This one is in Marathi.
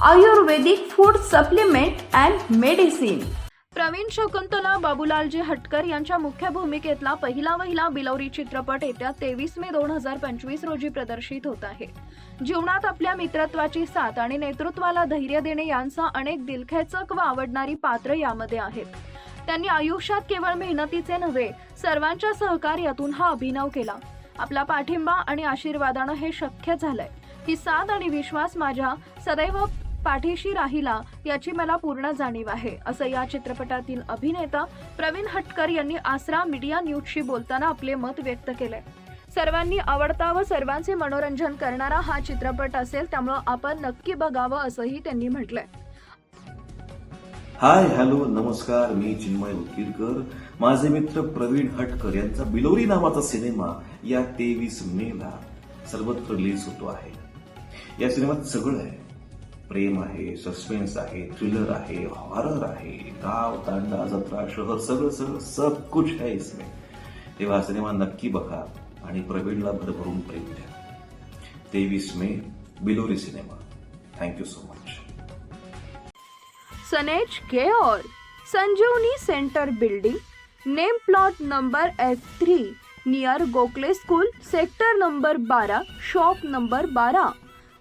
Ayurvedic food supplement and medicine Praveen Shakuntala बाबूलालजी Hatkar यांच्या मुख्य भूमिकेतला पहिला महिला बिलौरी चित्रपट येत्या तेवीस मे दोन हजार पंचवीस रोजी प्रदर्शित होत आहे. जीवनात आपल्या मित्रत्वाची साथ आणि नेतृत्वाला धैर्य देणे यांचा अनेक दिलखेचक व आवडणारी पात्र यामध्ये आहेत. त्यांनी आयुष्यात केवळ मेहनतीचे नव्हे सर्वांच्या सहकार्यातून हा अभिनव केला. आपला पाठिंबा आणि आशीर्वादानं हे शक्य झालंय. ही साथ आणि विश्वास माझ्या सदैव पाठीशी राहिला याची मला पूर्ण जाणीव आहे असं या चित्रपटातील अभिनेता प्रवीण हटकर यांनी आसरा मीडिया न्यूजशी बोलताना आपले मत व्यक्त केलंय. सर्वांनी आवडता व सर्वांचे मनोरंजन करणारा हा चित्रपट असेल त्यामुळं आपण नक्की बघावं असंही त्यांनी म्हटलंय. हाय हॅलो नमस्कार मी चिन्मय उतकीरकर माझे मित्र प्रवीण हटकर यांचा बिलोरी नावाचा सिनेमा या तेवीस मे ला सर्वत्र रिलीज होतो आहे. या सिनेमात सगळं आहे. प्रेम आहे सस्पेन्स आहे थ्रिलर आहे हॉरर आहे गाव तांडा जत्रा शहर सगळं सगळं सब कुछ है इसमें तेव्हा हा सिनेमा नक्की बघा आणि प्रवीणला भरभरून प्रेम द्या. तेवीस May Bilori cinema. Thank you so much सनेज care Sanjeevani centre building name plot number F three near Gokhale school sector number बारा शॉप नंबर बारा.